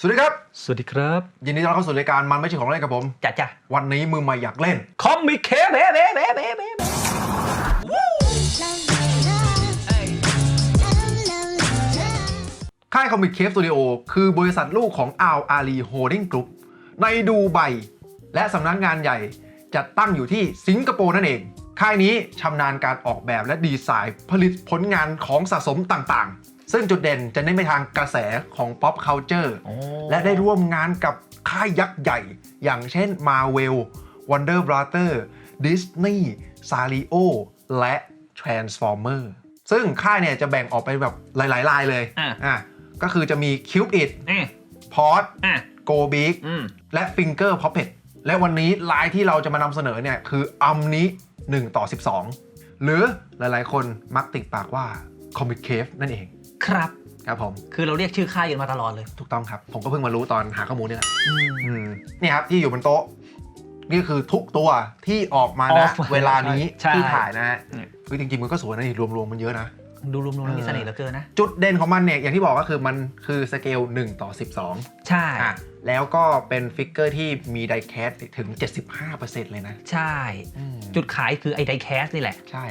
สวัสดีครับ สวัสดีครับ ยินดีต้อนรับเข้าสู่รายการมันไม่ใช่ของเล่นกับผมจ้าจ้าวันนี้มือใหม่อยากเล่น คอมมิเคเบ้เบ้เบ้เบ้เบ้ค่ายคอมิกเคฟสตูดิโอคือบริษัทลูกของอัลอาลีโฮดดิ้งกรุ๊ปในดูไบและสำนักงานใหญ่จะตั้งอยู่ที่สิงคโปร์นั่นเอง ค่ายนี้ชำนาญการออกแบบและดีไซน์ผลิตผลงานของสะสมต่างๆ ซึ่งจุดเด่นจะเน้นไปทางกระแสของ pop culture และได้ร่วมงานกับค่ายยักษ์ใหญ่ อย่างเช่น Marvel Wonder Brother Disney s a r i o และ Transformer ซึ่งค่ายเนี่ยจะแบ่งออกไปแบบหลายๆลายเลยอะอะก็คือจะมี Cube It อะ p o t อะ Go Big อืมและ Finger Puppet และวันนี้ลายที่เราจะมานำเสนอเนี่ยคืออัมนี้1ต่อ 12 หรือหลายๆ คนมักติดปากว่า Comic Cave นั่นเอง ครับครับผมคือเราเรียกชื่อค่ายกันมาตลอดเลย ถูกต้องครับ ผมก็เพิ่งมารู้ตอนหาข้อมูลนี่แหละอืมนี่ครับที่อยู่บนโต๊ะ นี่คือทุกตัวที่ออกมาอนะอกมาเวลานี้ใช่ ที่ถ่ายนะฮะอืมเฮ้ยจริงๆมันก็สวยนะนี่รวมๆมันเยอะนะ ดูรวมๆแล้วมีเออเสน่ห์เหลือเกินนะ จุดเด่นของมันเนี่ยอย่างที่บอกก็คือมันคือสเกล 1 ต่อ 12ใช่ อะแล้วก็เป็นฟิกเกอร์ที่มีไดแคสถึง 75%เลยนะใช่ อืมจุดขายคือไอ้ไดแคสนี่แหละ ใช่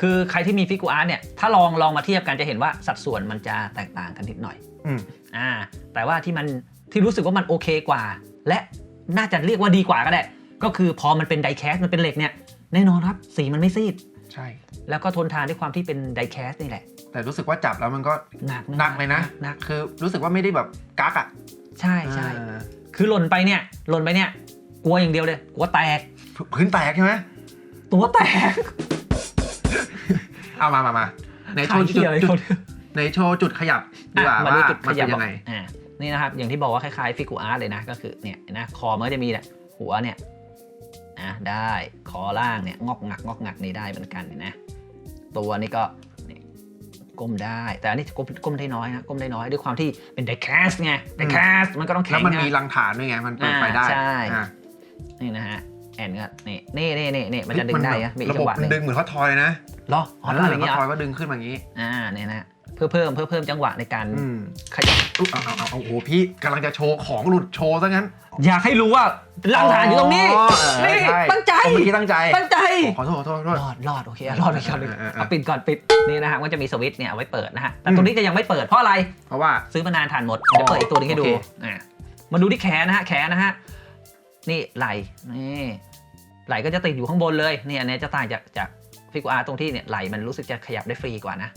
คือใครที่มีฟิกูอาร์ตเนี่ยถ้าลองลองมาเทียบกันจะเห็นว่าสัดส่วนมันจะแตกต่างกันนิดหน่อยอืมอ่าแต่ว่าที่มันที่รู้สึกว่ามันโอเคกว่า และน่าจะเรียกว่าดีกว่าก็ได้ ก็คือพอมันเป็นไดแคสมันเป็นเหล็กเนี่ยแน่นอนครับสีมันไม่ซีด ใช่ แล้วก็ทนทานด้วยความที่เป็นไดแคสนี่แหละ แต่รู้สึกว่าจับแล้วมันก็หนักหนักเลยนะหนักคือรู้สึกว่าไม่ได้แบบกักอะใช่ใช่อ่าคือหล่นไปเนี่ยหล่นไปเนี่ยกลัวอย่างเดียวเลยกลัวแตกพื้นแตกใช่ไหมตัวแตก เอามามามาในโชขายว์จุดเหี้ยอะไรจุเขาดในโชว์จุดขยับดีกว่าอะมาว่าดูจุดขมันยัเป็บนยังไงอ่านี่นะครับ อย่างที่บอกว่าคล้ายๆฟิกูอาร์ตเลยนะ ก็คือเนี่ยเห็นะคอมันก็จะมีเนี่ยหัวเนี่ยอะได้คอล่างเนี่ยงอกงักงอกงักนี่ได้เหมือนกันเห็นนะ ตัวนี้ก็นี่ก้มได้ แต่อันนี้ก้มก้มได้น้อยนะก้มได้น้อยด้วยความที่เป็นไดแคสไงไดแคสมันก็ต้องแข็แล้วงมันมีนะรังฐานด้วยไงมันเปิดไฟได้อ่าใช่อะนี่นะฮะ แอนก็นี่นี่นี่นี่นี่มันจะดึงได้แบบนะมีระจับบงหวะหมันนึ่งดึงเหมือนเขาทอยเลยนะเหรออ๋อเอทำออย่างเขาเงี้ยเหทรอยอก็ดึงขึ้นมาอย่างนี้ อ่าเนี่ยนะเพื่อเพิ่มเพื่อเพิ่มจังหวะในการอืมขยับอุ๊ยเอาเอาเอาเอาโอ้โหพี่กำลังจะโชว์ของหลุดโชว์ซะงั้น อยากให้รู้ว่าล่างฐานอยู่ตรงนี้อ๋อเออนี่ใช่ตั้งใจผมเมื่อกี้ตั้งใจตั้งใจขอโทษขอโทษขอโทษรอดรอดโอเครอดไปก่อนเลยเออเออเออเอาปิดก่อนปิดนี่นะฮะมันจะมีสวิตช์เนี่ยเอาไว้เปิดนะฮะแต่อืมตรงนี้จะยังไม่เปิดเพราะอะไรเพราะว่าซื้อมานานทานหมดอ๋อเดี๋ยวเปิดอีกตัวนึงให้ดูโอเคอะมาดูที่แขนนะฮะแขนนะฮะ นี่ไหลนี่ไหลก็จะติดอยู่ข้างบนเลยเนี่ยอันเนี้ยจะต่างจากจากฟิกูอาร์ตรงที่เนี่ยไหลมันรู้สึกจะขยับได้ฟรีกว่านะ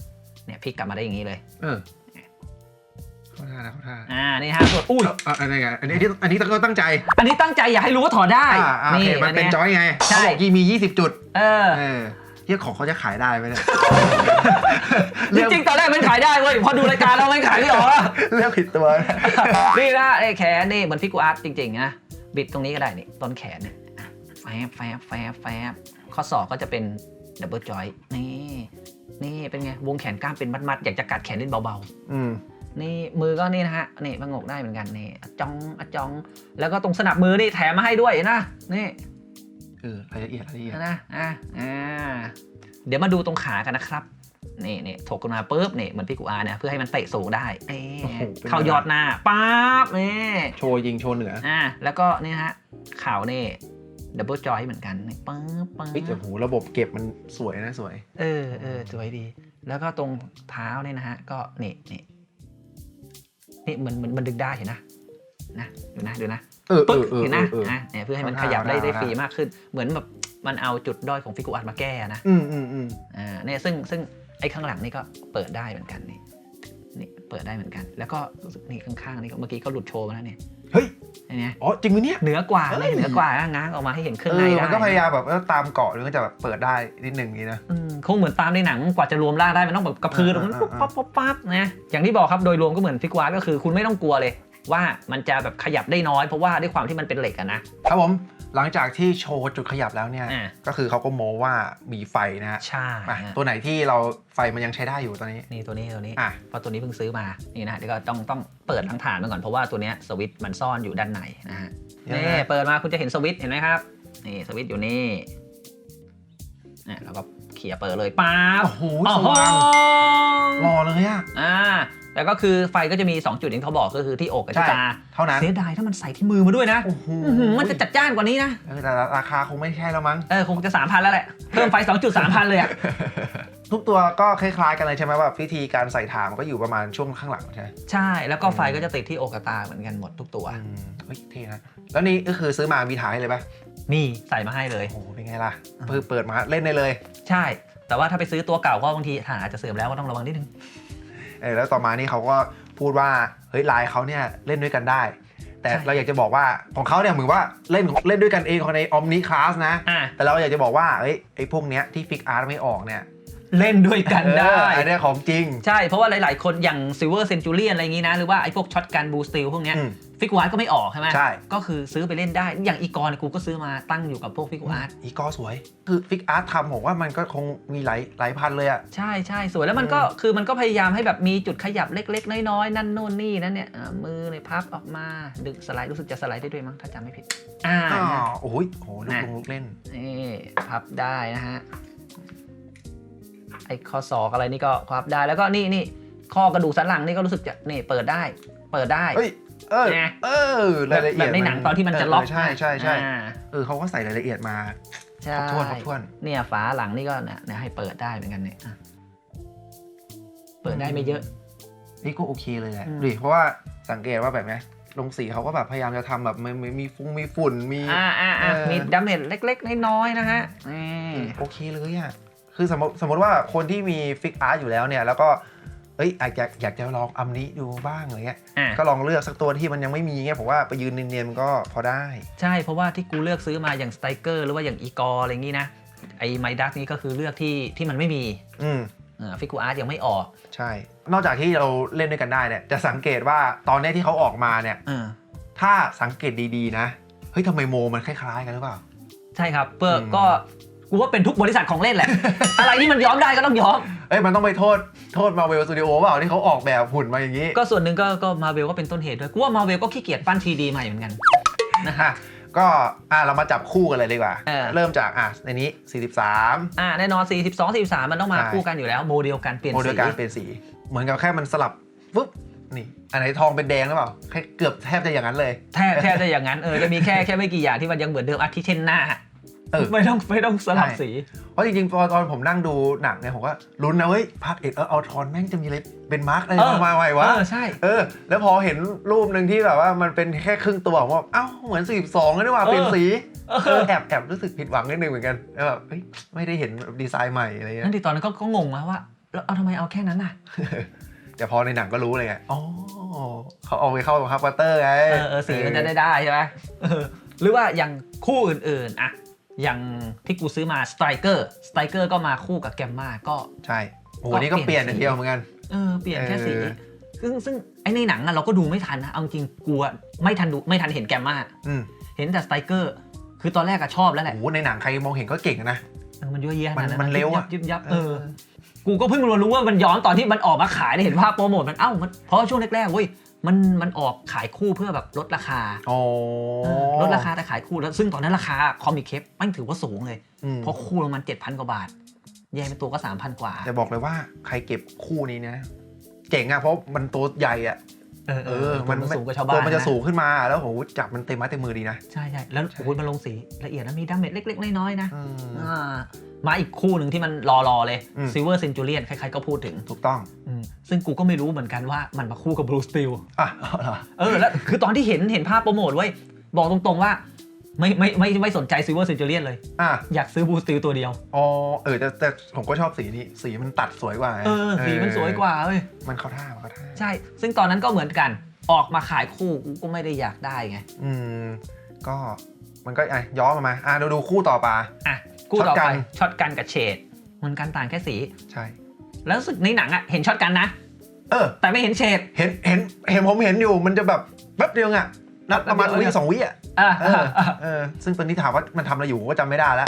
เนี่ยพลิกกลับมาได้อย่างนี้เลย เออเข้าท่านะเข้าท่าอ่านี่ฮะส่วนอุ้ยเอออันนี้ไงอันนี้อันนี้อันนี้ก็ตั้งใจอันนี้ตั้งใจอยากให้รู้ว่าถอดได้อ่าอ่าโอเคมันเป็นจอยไงใช่เขาบอกยี่มี 20 จุด เออเออเฮียของเขาจะขายได้ไหมเนี่ยจริงๆตอนแรกมันขายได้เว้ยพอดูรายการแล้วมันขายไม่ออกเลือกผิดตัวนี่นะไอ้แขนนี่เหมือนฟิกูอาร์ตจริงๆนะ บิดตรงนี้ก็ได้นี่ต้นแขนเนี่ยอะแฟบแฟบแฟบแฟบข้อศอกก็จะเป็นดับเบิลจอยนี่นี่เป็นไงวงแขนกล้ามเป็นมัดๆอยากจะกัดแขนเล่นเบาอืมๆนี่มือก็นี่นะฮะนี่มางกได้เหมือนกันนี่อะจ้องอะจ้อง แล้วก็ตรงสนับมือนี่แถมมาให้ด้วยเห็นะนี่เออรายละเอียดรายละเอียดนะอะอ่าเดี๋ยวมาดูตรงขากันนะครับ นี่นี่ถกกันมาปุ๊บนี่เหมือนพี่กูอาร์เนี่ยเพื่อให้มันเตะสูงได้เอ้เข้ายอดหน้าปั๊บนี่โชว์ยิงโชว์เหนืออ่าแล้วก็นี่ฮะเข่านี่ดับเบิลจอยเหมือนกันนี่ปึ๊บปึ๊บเฮ้ยแต่โหระบบเก็บมันสวยนะสวย เออเออสวยดี แล้วก็ตรงเท้าเนี่ยนะฮะ ก็นี่นี่นี่มันมันมันดึงได้เห็นนะนะดูนะดูนะเออเอปึ๊กอเออเห็นนะเออนะเนี่ยเพื่อให้มันเอาหน้าขยับได้เอาหน้าได้เอาหน้าฟรีมากขึ้น เหมือนแบบมันเอาจุดด้อยของฟิกูอัดมาแก้นะ อืมอืมอืมอ่าเนี่ยซึ่งซึ่ง ไอ้ข้างหลังนี่ก็เปิดได้เหมือนกันนี่นี่เปิดได้เหมือนกัน แล้วก็รู้สึกนี่ข้างๆนี่ก็เมื่อกี้ก็หลุดโชว์มาแล้วเนี่ยเฮ้ยเห็นไหมอ๋อจริงไหมเนี่ยเหนือกว่าเฮ้เลยยเหนือกว่านะง้างออกมาให้เห็นเครื่เอองในอได้มันก็พยายามแบบเออตามเกาะหรือก็จะแบบเปิดได้นิดหนึ่งอย่างนี้นะอืมคงเหมือนตามในหนังกว่าจะรวมร่างได้มันต้องแบบกระพือตรงนั้นอ่าปุ๊บอ่าปั๊บปั๊บปั๊บนะอย่างที่บอกครับโดยรวมก็เหมือนฟิกวาร์ก็คือคุณไม่ต้องกลัวเลย ว่ามันจะแบบขยับได้น้อยเพราะว่าด้วยความที่มันเป็นเหล็กอะนะครับผม หลังจากที่โชว์จุดขยับแล้วเนี่ย อ่าก็คือเขาก็โม้ว่ามีไฟนะฮะใช่อะตัวไหนที่เราไฟมันยังใช้ได้อยู่ตอนนี้ นี่ตัวนี้ตัวนี้ อะ เพราะตัวนี้เพิ่งซื้อมา นี่นะเดี๋ยวก็ต้องต้องเปิดทั้งฐานมาก่อนเพราะว่าตัวเนี้ยสวิตช์มันซ่อนอยู่ด้านในนะฮะยังไงนี่เปิดมาคุณจะเห็นสวิตช์เห็นไหมครับ นี่สวิตช์อยู่นี่เนี่ยแล้วก็เขี่ยเปิดเลยป๊าบโอ้โหโอ้สโหว่างหล่อเลยอะอ่า แต่ก็คือไฟก็จะมี 2 จุดอย่างที่เขาบอกก็คือที่อกกับที่ใช่ตาเท่านั้นเสียดายถ้ามันใส่ที่มือมาด้วยนะโอ้โหอื้อหือมันจะจัดจ้านกว่านี้นะเออแต่ราคาคงไม่ใช่แล้วมั้งเออคงจะ 3,000 แล้วแหละ เพิ่มไฟ 2 จุด 3,000 เลยอะทุกตัวก็คล้ายๆกันเลยใช่ไหมว่าวิธีการใส่ถ่านมันก็อยู่ประมาณช่วงข้างหลังใช่ไหมใช่แล้วก็ไฟก็จะติดที่อกกับตาเหมือนกันหมดทุกตัวอืมเฮ้ยเท่นะแล้วนี่ก็คือซื้อมามีถ่ายให้เลยปะนี่ใส่มาให้เลยโอ้โหเป็นไงล่ะเพิ่งเปิดมาเล่นได้เลย ใช่ แต่ว่าถ้าไปซื้อตัวเก่าก็บางทีถ่านอาจจะเสื่อมแล้วก็ต้องระวังนิดนึงเออ แล้วต่อมานี่เขาก็พูดว่าเฮ้ยไลน์เขาเนี่ยเล่นด้วยกันได้ แต่ใช่เราอยากจะบอกว่าของเขาเนี่ยเหมือนว่าเล่นเล่นด้วยกันเองของในออมนิคลาสนะอะแต่เราอยากจะบอกว่าเอ้ยไอ้พวกเนี้ยที่ฟิกอาร์ตไม่ออกเนี่ยเล่นด้วยกันได้เอออันเนี้ยของจริง ใช่ เพราะว่าหลาย ๆ คนอย่าง Silver Centurion อะไรอย่างงี้นะ หรือว่าไอ้พวกช็อตกันบูสติลพวกเนี้ยอืม ฟิกวาร์ก็ไม่ออกใช่ไหมใช่ ก็คือซื้อไปเล่นได้ อย่างอีกรเนี่ยกูก็ซื้อมาตั้งอยู่กับพวกฟิกวาร์อีกอสวย คือฟิกอาร์ตทำผมว่ามันก็คงมีหลายหลายพันเลยอะ ใช่ใช่สวยแล้วมันก็คือมันก็พยายามให้แบบมีจุดขยับเล็ก ๆ น้อยๆนั่นโน่นนี่นั่นเนี่ยอ่ามือเนี่ยพับออกมาดึงสไลด์รู้สึกจะสไลด์ได้ด้วยมั้งถ้าจำไม่ผิดอ่าอ๋อนะโอ้ยโหลูกนะลงลูกเล่น นี่พับได้นะฮะไอ้ข้อศอกอะไรนี่ก็พับได้แล้วก็นี่นี่ข้อกระดูกสันหลังนี่ก็รู้สึกจะนี่เปิดได้ เปิดได้ เฮ้ย เออไงเออรายละแบเอียดบในหนังตอนที่มันจะล็อกเใช่ใช่ใช่อ่าเออเขาก็ใส่รายละเอียดมาใช่ครบถ้วนครบถ้วน เนี่ยฝาหลังนี่ก็เนี่ยเนี่ยให้เปิดได้เหมือนกันเนี่ยอะเปิดได้ไม่เยอะ นี่ก็โอเคเลยแหละอืม ดิเพราะว่าสังเกตว่าแบบเนี้ยลงสีเขาก็แบบพยายามจะทำแบบไม่ไม่มีฟุ้งมีฝุ่นมี อ่าอ่าอ่าเออ มีดาเมจเล็ก ๆ น้อยๆนะฮะนี่โอเคเลยอะ คือสมมติสมมติว่าคนที่มีฟิกอาร์ตอยู่แล้วเนี่ย แล้วก็ เอ้ยอยากอยากจะลองอัมนี้ดูบ้างอะไรเงี้ยอะ ก็ลองเลือกสักตัวที่มันยังไม่มีเงี้ยผมว่าไปยืนเนียนๆมันก็พอได้ ใช่เพราะว่าที่กูเลือกซื้อมาอย่างสไตเกอร์หรือว่าอย่างอีกอร์อะไรอย่างงี้นะไอ้ไมดักนี่ก็คือเลือกที่ที่มันไม่มีอืม ฟิกูอาร์ตยังไม่ออกใช่ นอกจากที่เราเล่นด้วยกันได้เนี่ย จะสังเกตว่าตอนเนี้ยที่เขาออกมาเนี่ยเออถ้าสังเกตดีๆนะ เฮ้ยทำไมโมมันคล้ายๆกันหรือเปล่า ใช่ครับเพื่ออม ก็ กูว่าเป็นทุกบริษัทของเล่นแหละ อะไรที่มันย้อมได้ก็ต้องย้อม เอ้ยมันต้องไปโทษโทษมาเวลสตูดิโอเปล่าที่เขาออกแบบหุ่นมาอย่างนี้ก็ส่วนหนึ่งก็ก็มาเวลก็เป็นต้นเหตุด้วยกูว่ามาเวลก็ขี้เกียจปั้น 3D ใหม่เหมือนกัน นะฮะอะก็อะเรามาจับคู่กันเลยดีกว่า เออ เริ่มจากอะในนี้ 43 อ่าแน่นอน 42 43 มันต้องมาใช่ คู่กันอยู่แล้วโมเดลการเปลี่ยนโมเดสีลการเปลี่ยนสี เหมือนกับแค่มันสลับปุ๊บนี่อันไหนทองเป็นแดงหรือเปล่าแค่เกือบแทบจะอย่างนั้นเลย แทบแทบจะอย่างนั้นเออจะมีแค่แค่ไม่กี่อย่างที่มันยังเหมือนเดิมอาทิเช่นหน้า เออ ไม่ต้องไม่ต้องสลับใช่สี เพราะจริงๆพอตอนผมนั่งดูหนังเนี่ยผมก็ลุ้นนะเว้ยภาคเอกเออเอาทอนแม่งจะมีอะไรเป็นมาร์กอะไรเออ มาใหม่วะเออใช่ เออ แล้วพอเห็นรูปหนึ่งที่แบบว่ามันเป็นแค่ครึ่งตัวผมว่าเอ้าเหมือน42เลยนี่หว่าเออ เปลี่ยนสีเออเออแอบแอบรู้สึกผิดหวังนิดนึงเหมือนกันแล้วแบบเฮ้ยไม่ได้เห็นดีไซน์ใหม่อะไรเงี้นั่ยนที่ตอนนั้นก็ก็งงนะว่าแล้วเอาทำไมเอาแค่นั้นน่ะแต่พอในหนังก็รู้เลยไงอ๋อเขาเอาไปเข้ากับฮับบัตเตอร์ไง เออเออสีมันจะได้ได้ใช่ไหมเออหรือว่าอย่างคู่อื่นๆอะ อย่างที่กูซื้อมาสไตรเกอร์สไตรเกอร์ก็มาคู่กับแกมมาก็ ใช่โอ้โหก็นี่ก็เปเปลี่ลี่ยยนนอย่างเดียวเหมือนกันเออเปลี่ยนแค่สีเออซึ่งซึ่งไอในหนังอะเราก็ดูไม่ทันนะเอาจริงกูอะไม่ทันดูไม่ทันเห็นแกมมาอืมเห็นแต่สไตรเกอร์คือตอนแรกอะชอบแล้วแหโอ้ละโหในหนังใครมองเห็นก็เก่งนะเออมันยั่วเยี่ยขนาดนั้นมันมันเร็วอะยิบยับยิบยับเออกูก็เพิ่งรู้ว่ามันย้อนตอนที่มันออกมาขายได้เห็นภาพโปรโมทมันเอ้ามันเพราะว่าช่วงแรกๆเว้ย มันมันออกขายคู่เพื่อแบบลดราคาโอ้เออลดราคาแต่ขายคู่แล้วซึ่งตอนนั้นราคาคอมิเคปมันถือว่าสูงเลยอืมเพราะคู่ละมันเจ็ดพันกว่าบาท แยกเป็นตัวก็สามพันกว่า แต่บอกเลยว่าใครเก็บคู่นี้นะเจ๋งอะเพราะมันตัวใหญ่อะ เออเออมันสูงกว่าชาวบ้านตัวมันจะนะสูงขึ้นมาแล้วโหจับมันเต็มไม้เต็มมือดีนะ ใช่ใช่แล้วโอ้ยมันลงสีละเอียดนะมีดาเมจเล็ก ๆ น้อยๆนะอืมอ่ามาอีกคู่หนึ่งที่มันรอรอๆเลยอืม Silver Centurion ใครๆก็พูดถึงถูกต้องอืมซึ่งกูก็ไม่รู้เหมือนกันว่ามันมาคู่กับ Blue Steel อะเอาเหรอเออแล้วคือตอนที่เห็นเห็นภาพโปรโมทไว้ยบอกตรงๆว่า ไม่ไม่ไม่ไม่สนใจ Silver Centurion เลย อะอยากซื้อ Blue Steel ตัวเดียว อ๋อเออแต่แต่ผมก็ชอบสีนี้ สีมันตัดสวยกว่าไงเออ สีมันสวยกว่าเว้ยมันเข้าท่ามันเข้าท่าใช่ ซึ่งตอนนั้นก็เหมือนกันออกมาขายคู่กูก็ไม่ได้อยากได้ไง อืม ก็มันก็อะย้อนมามาอะเราดูคู่ต่อไปอะคู่ต่อช็อตกัไปน ช็อตกันกับเฉดเหมือนกันต่างแค่สี ใช่ แล้วรู้สึกในหนังอะเห็นช็อตกันนะ เออ แต่ไม่เห็นเฉดเห็นเห็นเห็นผมเห็นอยู่มันจะแบบแป๊บเดียวอะ นัดประมาณแป๊บเดีวิยวสองวิอะอะเออเออซึ่งตอนนี้ถามว่ามันทำอะไรอยู่ผมก็จำไม่ได้แล้ว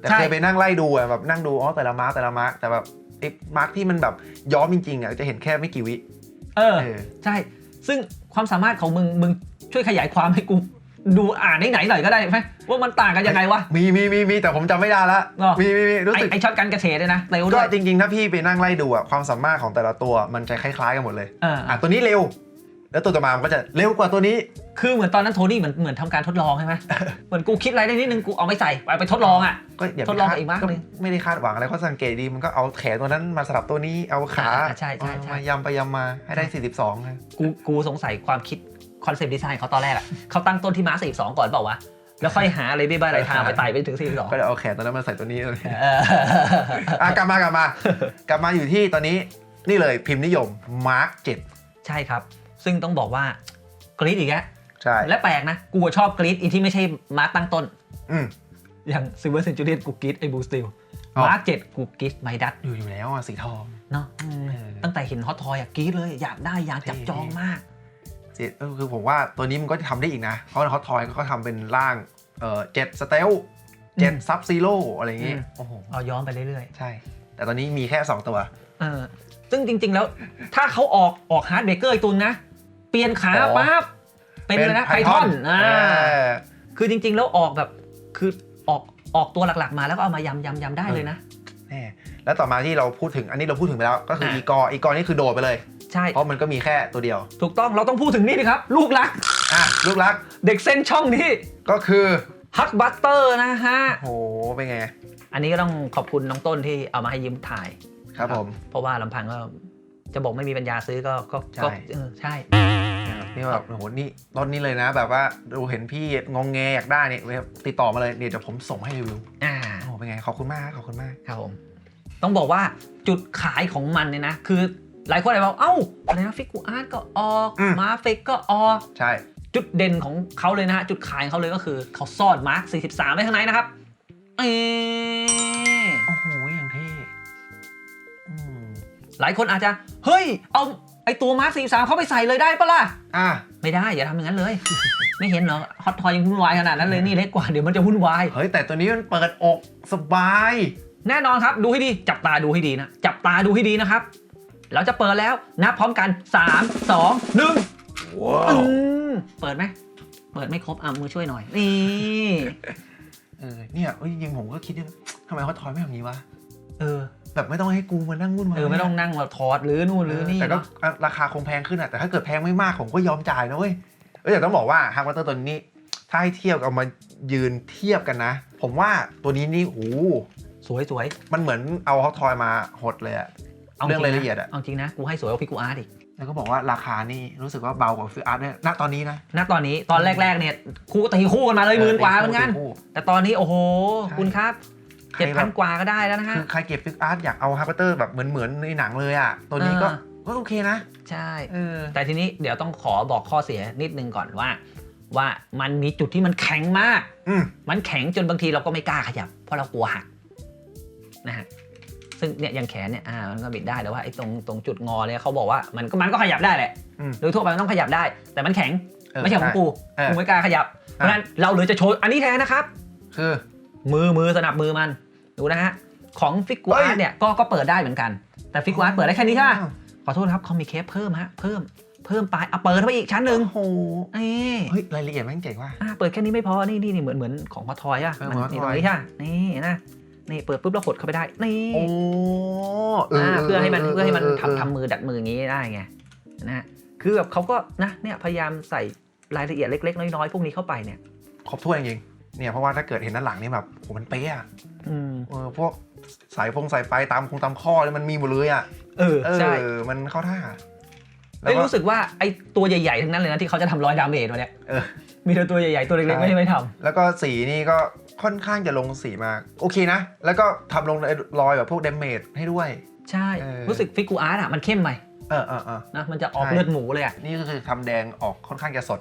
แต่ใช่เคยไปนั่งไล่ดูอะแบบนั่งดูอ๋อแต่ละมาร์กแต่ละมาร์กแต่แบบไอ้มาร์กที่มันแบบย้อมจริงๆอะจะเห็นแค่ไม่กี่วิ เออ เออ ใช่ ซึ่งความสามารถของมึง มึงช่วยขยายความให้กูดูอ่านไหนๆหน่อยก็ได้ไหมว่ามันต่างกันยังไงวะ มีมีมีมีแต่ผมจำไม่ได้ละหรอ มีมีมีรู้ไอ้สึกไอช็อตกันกระเฉดเนี่ยนะเร็วด้ก็วย จริงๆ ถ้าพี่ไปนั่งไล่ดูอะความสามารถของแต่ละตัวมันจะคล้ายๆกันหมดเลยเอออะตัวนี้เร็ว แล้วตัวต่อมามันก็จะเร็วกว่าตัวนี้ คือเหมือนตอนนั้นโทนี่เหมือนเหมือนทำการทดลองใช่ไหมเหมือนกูคิดอะไรได้นิดนึงกูเอาไม่ใส่ไปไปทดลองอะก็อย่าไปทดลองคาดอีกมากก็เลยไม่ได้คาดหวังอะไรเขาสังเกตดีมันก็เอาแขนตัวนั้นมาสลับตัวนี้เอาขาอ่าใช่ใช่ใช่มายำไปยำมาให้ได้ 42นะกูกูสงสัยความคิดคอนเซปต์ดีไซน์เขาตอนแรกอะเขาตั้งต้นที่มาสี่สองก่อนเปล่าวะแล้วค่อยหาอะไรไม่บ้าอะไรทางไปไต่ไปถึงสี่สองก็เลยเอาแขนตัวนั้นมาใส่ตัวนี้เลยเอออะกลับมากลับมากลับมาอยู่ที่ตอนนี้นี่เลยพิมพ์นิยมมาร์กเจ็ดใช่ครับ ซึ่งต้องบอกว่ากรีดอีกแล้วใช่และแปลกนะกูชอบกรีดอีที่ไม่ใช่มาร์กตั้งต้นอืมอย่างซิลเวอร์เซนจูเรียนกูกรีดไอ้บูสติลอ๋อมาร์กเจ็ดกูกรีดไมดัตอยู่อยู่แล้วอะสีทองเนาะเออตั้งแต่เห็นฮอตทอยอะกรีดเลยอยากได้อยากจับจองมากเจ็ดเออคือผมว่าตัวนี้มันก็จะทำได้อีกนะ เพราะเขาทอยก็ทำเป็นร่างเออเจ็ดสเตลเจ็ดอืมซับซีโร่อะไรอย่างงี้อืมโอ้โหเอาย้อนไปเรื่อยใช่ แต่ตอนนี้มีแค่ 2 ตัวๆเออ ซึ่งจริง ๆ แล้ว ถ้าเขาออกออกฮาร์ดเบเกอร์อีกตัวนะเปลี่ยนขาอ๋อปั๊บเป็นเลยนะไพทอนอ่าเออคือจริง ๆ แล้วออกแบบคือออกออกตัวหลักๆ มาแล้วก็เอามายำยำยำได้เลยนะ แน่แล้วต่อมาที่เราพูดถึงอันนี้เราพูดถึงไปแล้วก็คืออะ อีกอร์อีกอร์นี่คือโดดไปเลย ใช่เพราะมันก็มีแค่ตัวเดียวถูกต้องเราต้องพูดถึงนี่นะครับ ลูกรัก อะลูกรักเด็กเส้นช่องนี้ก็คือฮักบัตเตอร์นะฮะ โหเป็นไงอันนี้ก็ต้องขอบคุณน้องต้นที่เอามาให้ยืมถ่าย ครับผม เพราะว่าลำพังก็ จะบอกไม่มีปัญญาซื้อก็ก็ก็ใช่เออใช่นี่แบบโอ้โหนี่รถนี้เลยนะ แบบว่าดูเห็นพี่งงแงอยากได้เนี่ยติดต่อมาเลยเดี๋ยวจะผมส่งให้รีวิวอ่าโอ้โหเป็นไงขอบคุณมากขอบคุณมากครับผมต้องบอกว่าจุดขายของมันเนี่ยนะคือหลายคนอาจจะบอกเอ้าอะไรนะฟิกูอาร์ตก็ออกอืมมาเฟกก็ออกใช่จุดเด่นของเขาเลยนะฮะจุดขายของเขาเลยก็คือเขาซ่อนมาร์ค43ไว้ข้างในนะครับเออโอ้โห ลายคนอาจจะ เฮ้ย เอาไอตัวมาร์ค43เขาไปใส่เลยได้ปะล่ะ อะ ไม่ได้ อย่าทำอย่างนั้นเลย ไม่เห็นเหรอฮอตทอยยังวุ่นวายขนาดนั้นเลยนี่เล็กกว่าเดี๋ยวมันจะวุ่นวาย เฮ้ย แต่ตัวนี้มันเปิดอกสบาย แน่นอนครับดูให้ดี จับตาดูให้ดีนะ จับตาดูให้ดีนะครับ เราจะเปิดแล้วนับพร้อมกัน 3 2 1ว้าอืวมเปิดไหมเปิดไม่ครบอะมือช่วยหน่อยนี่เออเนี่ยเอ้ยจริงๆผมก็คิดว่าทำไมเขาทอยไม่ทำอย่างนี้วะ เออ แบบไม่ต้องให้กูมานั่งวุ่นวายเออไม่ต้องนั่งมาถอดหรือนู่นหรือนี่แต่ก็เนาะราคาคงแพงขึ้นอะแต่ถ้าเกิดแพงไม่มากผมก็ยอมจ่ายนะเว้ยเออแต่ต้องบอกว่าฮาร์ w วเตอร์ตัวนี้ ถ้าให้เทียบเอามายืนเทียบกันนะ ผมว่าตัวนี้นี่โอ้โหสวยสวยมันเหมือนเอาเขาทอยมาหดเลยอะาเรื่องจรายนละเอียดอะเอาจริงนะ กูให้สวยกว่าพิกูอาร์ตอีกแล้วก็บอกว่าราคานี่รู้สึกว่าเบากว่าฟิอาร์ตเนี่ยณตอนนี้นะ ณตอนนี้ตอนแรกๆเนี่ยคู่ตีคู่กันมาเลยหมื่นกว่าเหมือนกันคู่แต่ตอนนี้โอ้โหใช่คุณครับใคร เจ็ดแบพันบกว่าก็ได้แล้วนะฮะคือใครเก็บฟิกอาร์ตอยากเอาฮาร์ w เตอร์แบบเหมือนเหมือนในหนังเลยอะตัวนี้ก็อ่าก็โอเคนะ ใช่เออแต่ทีนี้เดี๋ยวต้องขอบอกข้อเสียนิดนึงก่อนว่า ว่ามันมีจุดที่มันแข็งมากอืมมันแข็งจนบางทีเราก็ไม่กล้าขยับ เพราะเรากลัวหักนะฮะซึ่งเนี่ยอย่างแขนเนี่ยอ่ามันก็บิดได้แต่ว่าไอ้ตรงตรงจุดงอเนี่ยเขาบอกว่ามันก็มันก็ขยับได้แหละอืมโดยทั่วไปมันต้องขยับได้ แต่มันแข็งเออไม่ใช่ของกูเออกูไม่กล้าขยับเพราะฉะนั้นเราเลยจะโชว์อันนี้แทนนะครับ คือ มือมือสนับมือมัน ดูนะฮะ ของฟิกกูเฮ้อาร์ยเนี่ยก็ก็เปิดได้เหมือนกัน แต่ฟิกกูอาร์เปิดได้แค่นี้ใช่ไหมขอโทษครับเขามีเคสเพิ่มฮะเพิ่มเพิ่มไปเอาเปิดเข้าไปอีกชั้นหนึ่งโอ้โหนี่เฮ้ยรายละเอียดแม่งเจ๋งว่ะอ่าเปิดแค่นี้ไม่พอนี่นี่นี่เหมือนเหมือนของพอทอยอะเออมันของนี่ Hot ตรง Toy นี้ใช่นี่นะนี่เปิดปุ๊บแล้วกดเข้าไปได้นี่โอ้อ่าเพื่อให้มันเพื่อให้มันเออทำทำมือดัดมืออย่างนี้ได้ไงนะฮะคือแบบเขาก็นะเนี่ยพยายามใส่รายละเอียดเล็ก ๆ น้อยๆพวกนี้เข้าไปเนี่ยครบถ้วนจริงๆเนี่ยเพราะว่าถ้าเกิดเห็นด้านหลังนี่แบบ โหมันเป๊ะอะอืม เออพวกสายฟงสายไฟตามคงตามข้อนี่มันมีหมดเลยอะเออเอใช่อมันเข้าท่าไอ้ยรู้สึกว่าไอ้ตัวใหญ่ๆทั้งนั้นเลยนะที่เขาจะทำร้อยดาเมจมาเนี่ยเออ มีแต่ตัวใหญ่ๆตัวเล็กๆไม่ไม่ทแล้วก็สีนี่ก็ค่อนข้างจะลงสีมาก โอเคนะ แล้วก็ทำลงรอยแบบพวกเดมเมจให้ด้วยำใช่ เออ รู้สึกฟิกูอาร์ตอะมันเข้มไปเออเออเออ นะมันจะออกใช่ เลือดหมูเลยอะนี่ก็คือทำแดงออกค่อนข้างจะสด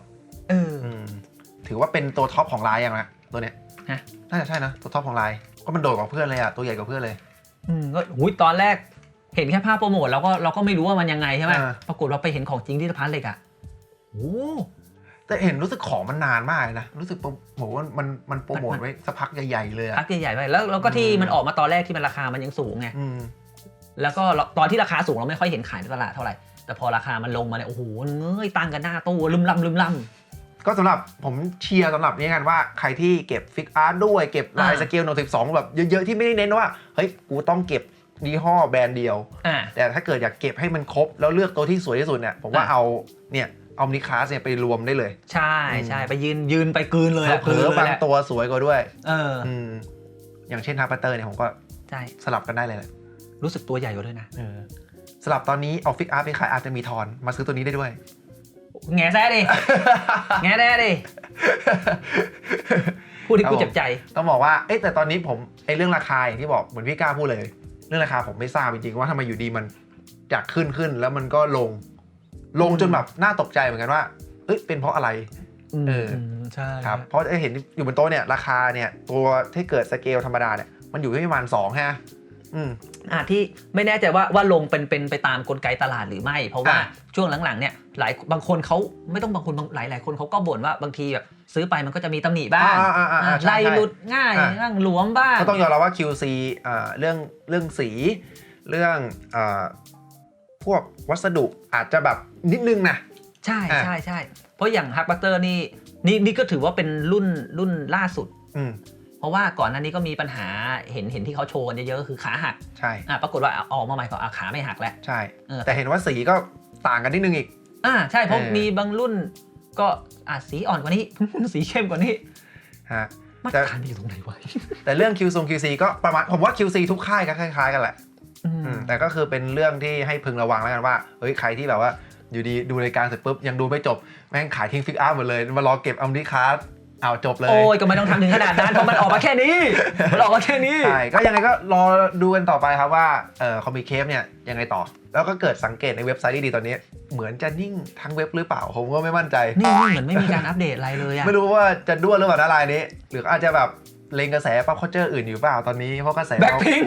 เออ อืม ถือว่าเป็นตัวท็อปของลายยังนะตัวเนี้ย ฮะน่าจะใช่นะตัวท็อปของลายก็มันโดดกว่าเพื่อนเลยอะตัวใหญ่กว่าเพื่อนเลย อืมก็หุยตอนแรกเห็นแค่ภาพโปรโมทเราก็เราก็ไม่รู้ว่ามันยังไงใช่ไหมอ่า ปรากฏว่าไปเห็นของจริงที่สะพานเหล็กอะโอ้แต่เห็นรู้สึกของมันนานมากเลยนะรู้สึกโปรโหมันมันมันโปรโมทไว้สักพักใหญ่ๆเลยอะพักใหญ่ๆไปแล้วแล้วก็ที่อืม มันออกมาตอนแรกที่มันราคามันยังสูงไงอืม แล้วก็ตอนที่ราคาสูงเราไม่ค่อยเห็นขายในตลาดเท่าไหร่แต่พอราคามันลงมาเนี่ยโอ้โหเงยตังกันหน้าตู้ลืมล่ำลืมล่ ก็สำหรับผมเชียร์สำหรับนี้กันว่าใครที่เก็บฟิกอาร์ตด้วยเก็บลายอ่าสเกลโนสิบสองแบบเยอะๆที่ไม่ได้เน้นว่าเฮ้ยกูต้องเก็บยี่ห้อแบรนด์เดียว อ่า แต่ถ้าเกิดอยากเก็บให้มันครบ แล้วเลือกตัวที่สวยที่สุดเนี่ยผมว่าอะ เอาเนี่ยเอานิคลาสเนี่ยไปรวมได้เลยใช่ใช่ไปยืนยืนไปกลืนเลยอะเผลอๆบางตัวสวยกว่าด้วยเอออืมอย่างเช่นทัพเตอร์เนี่ยผมก็ใช่สลับกันได้เลยแหละรู้สึกตัวใหญ่กว่าด้วยนะ เออสลับตอนนี้ออฟฟิศอาร์ตไปขายอาจจะมีทอนมาซื้อตัวนี้ได้ด้วย แง่แซ่ดิ แง่แน่ดิ พูดที่กูเจ็บใจ ต้องบอกว่า เอ๊ะแต่ตอนนี้ผมไอ้เรื่องราคาอย่างที่บอกเหมือนพี่ก้าพูดเลย เรื่องราคาผมไม่ทราบจริงๆว่าทำไมอยู่ดีมันจากขึ้นขึ้นแล้วมันก็ลง ลงจนแบบน่าตกใจเหมือนกันว่า เอ้ยเป็นเพราะอะไร เออ ใช่ครับ เพราะเห็นอยู่บนโต๊ะเนี่ยราคาเนี่ยตัวที่เกิดสเกลธรรมดาเนี่ยมันอยู่ที่ประมาณสองฮะ อืมอะที่ไม่แน่ใจว่าว่าลงเป็นเป็นไปตามกลไกตลาดหรือไม่ เพราะว่าอะช่วงหลังๆเนี่ยหลายบางคนเขาไม่ต้องบางคนบางหลายหลายคนเขาก็บ่นว่าบางทีแบบซื้อไปมันก็จะมีตำหนิบ้างอ่าอ่าอ่าอ่าอะใช่ไล่ใช่หลุดง่ายอะบ้างหลวมบ้างก็ต้องยอมรับว่า QC อ่าเรื่องเรื่องสี เรื่องอาพวกวัสดุอาจจะแบบนิดนึงนะใช่อะใช่ใช่เพราะอย่างฮักบัตเตอร์นี่นี่นี่ก็ถือว่าเป็นรุ่นรุ่นล่าสุดอืมเพ ราะว่าก่อนหน้านี้ก็มีปัญหาเห็นเห็นที่เขาโชว์กันเยอะๆก็คือขาหักใช่อะปรากฏว่าเอาออกมาใหม่ก็อะขาไม่หักแล้วใช่เออแต่เห็นว่าสีก็ต่างกันนิดนึงอีกอ่าใช่เพราะเออมีบางรุ่นก็อะสีอ่อนกว่านี้สีเข้มกว่านี้ฮะมาตแต่รฐานมันอยู่ตรงไหนวะแต่เรื่อง Q ทรง QC ก็ประมาณผมว่า QC ทุกค่ายก็คล้ายๆกันแหละอืมอืมแต่ก็คือเป็นเรื่องที่ให้พึงระวังแล้วกันว่าเฮ้ยใครที่แบบว่าอยู่ดีดูรายการเสร็จปุ๊บยังดูไม่จบแม่งขายทิ้งฟิกอาร์หมดเลยมารอเก็บอัมดิคาร์ด เอาจบเลย โอ้ยก็ไม่ต้องทำถึงขนาดนั้น เพราะมันออกมาแค่นี้มันออกมาแค่นี้ ใช่ ก็ยังไงก็รอดูกันต่อไปครับว่าเอ่อคอมมิเคฟเนี่ยยังไงต่อ แล้วก็เกิดสังเกตในเว็บไซต์ที่ดีตอนนี้ เหมือนจะนิ่งทั้งเว็บหรือเปล่า ผมก็ไม่มั่นใจ นี่นี่เหมือนไม่มีการอัปเดตอะไรเลยอะไม่รู้ว่าจะด้วนหรือเปล่านะลายนี้ หรืออาจจะแบบเลงกระแสปั๊บเขาเจออื่นอยู่เปล่าตอนนี้เพราะกระแสแบ็คเขาพิง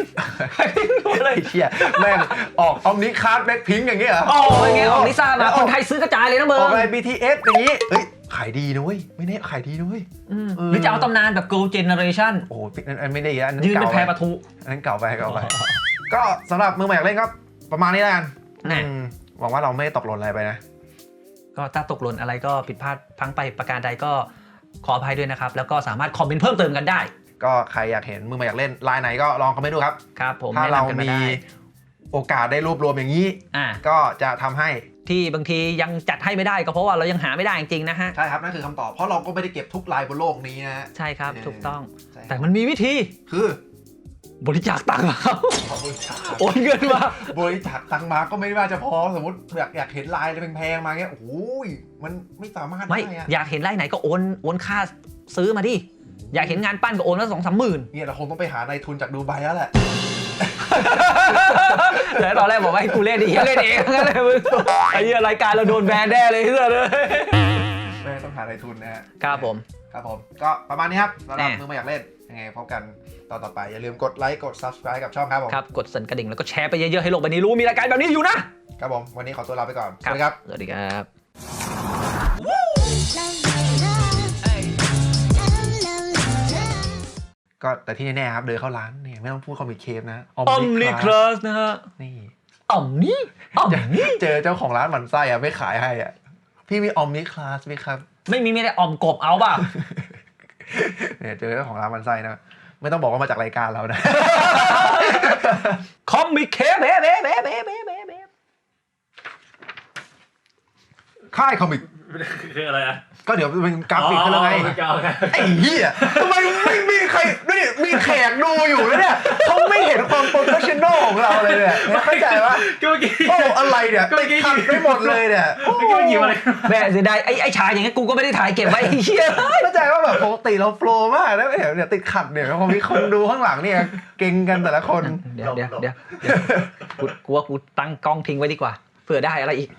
แบ็คพิงอะไรไอ้เชี่ยแม่งออกออมนิคาร์ดแบ็คพิงอย่างเงี้ยเหรอโอ้ยไงออกลิซ่ามาคนไทยซื้อกระจายเลยนะเบออร์อกอะไร BTS อย่างงี้เฮ้ย ขายดีนะเว้ยไม่แน่ขายดีนะเว้ยมเออ หรือจะเอาตำนานแบบ Girl Generation โอ้โหอันอันไม่ได้อีกแล้วอันนั้นยืนเป็นเก่าแพรไปปะทุ อันนั้นเก่าไปเก่าไป ก็สำหรับมือใหม่อยากเล่นก็ประมาณนี้แล้วกันแน่อืมหวังว่าเราไม่ได้ตกหล่นอะไรไปนะ ก็ถ้าตกหล่นอะไรก็ผิดพลาดพลังไปประการใดก็ขออภัยด้วยนะครับ แล้วก็สามารถคอมเมนต์เพิ่มเติมกันได้ก็ใครอยากเห็นมือใหม่อยากเล่นลายไหนก็ลองคอมเมนต์ดูครับ ครับ ผมถ้าแนะเรานำกันมามีได้ โอกาสได้รวบรวมอย่างนี้ อ่าก็จะทำให้ ที่บางทียังจัดให้ไม่ได้ก็เพราะว่าเรายังหาไม่ได้จริงๆนะฮะ ใช่ครับ นั่นคือคำตอบ เพราะเราก็ไม่ได้เก็บทุกลายบนโลกนี้นะฮะ ใช่ครับ เออ ถูกต้อง ใช่แต่มันมีวิธีคือบริจาคตังค์มาครับบริจาคโอนเงินมาบริจาคตังค์มาก็ไม่ได้ว่าจะพอสมมติอยากอยากเห็นลายแพงๆมาเงี้ยโอ้ยมันไม่สามารถไม่ได้อะอยากเห็นไล่ไหนก็โอนโอนค่าซื้อมาดิอยากเห็นงานปั้นก็โอนมาสองสามหมื่นเนี่ยเราคงต้องไปหานายทุนจากดูไบแล้วแหละ แล้วตอนแรกบอกว่าให้กูเล่นดิเล่นเองงั้นเลยมึงไอ้เหี้ยรายการเราโดนแบนแน่เลยเพื่อนเลยไม่ต้องหานายทุนนะฮะครับผม ครับผม ก็ประมาณนี้ครับสำหรับแน่มือมาอยากเล่นยังไงพบกันตอนต่อไป อย่าลืมกดไลค์กด subscribe กับช่องครับผมครับ กดสั่นกระดิ่งแล้วก็แชร์ไปเยอะๆ ให้โลกใบนี้รู้มีรายการแบบนี้อยู่นะ ครับผม วันนี้ขอตัวลาไปก่อน สวัสดีครับ สวัสดีครับ ก็แต่ที่แน่ๆครับเดินเข้าร้านเนี่ยไม่ต้องพูดคอมมิเคฟนะออมนิคลาสนะฮะนี่อ่อมนี่อ่อมนี่เจอเจ้าของร้านหมันไส้อะไม่ขายให้อะพี่มีออมนิคลาสไหมครับ ไม่มีไม่ได้อ่อมกบเอาเปล่าเนี่ยเจอเจ้าของร้านหมันไส้นะไม่ต้องบอกว่ามาจากรายการเรานะคอมมิเคเบ๊เบ๊เบ๊เบ๊เบ๊เบ๊เบ๊ ค่ายคอมิกคืออะไรอะก็เดี๋ยวเป็นกราฟิกขึ้นแล้วไงอ๋อเป็นกราฟิกไอ้เหี้ยทำไมไม่มีใครนี่มีแขกดูอยู่แล้วเนี่ยเขาไม่เห็นความโปรเฟชชั่นอลของเราเลยเนี่ยเนี่ยเข้าใจปะก็เมื่อกี้โอ้อะไรเนี่ยก็เมื่อกี้ขัดไปหมดเลยเนี่ยโอ้เมื่อกี้มันหยิบอะไรแม่เสียดายไอ้ไอ้ชายอย่างงี้กูก็ไม่ได้ถ่ายเก็บไว้ไอ้เหี้ยเข้าใจว่าแบบปกติเราโฟล์มากนะไม่เห็นเนี่ยติดขัดเนี่ยพอมีคนดูข้างหลังเนี่ยเก่งกันแต่ละคนเดี๋ยวเดี๋ยวเดี๋ยวเดี๋ยวกูกูว่ากูตั้งกล้องทิ้งไว้ดีกว่าเผื่อได้อะไรอีก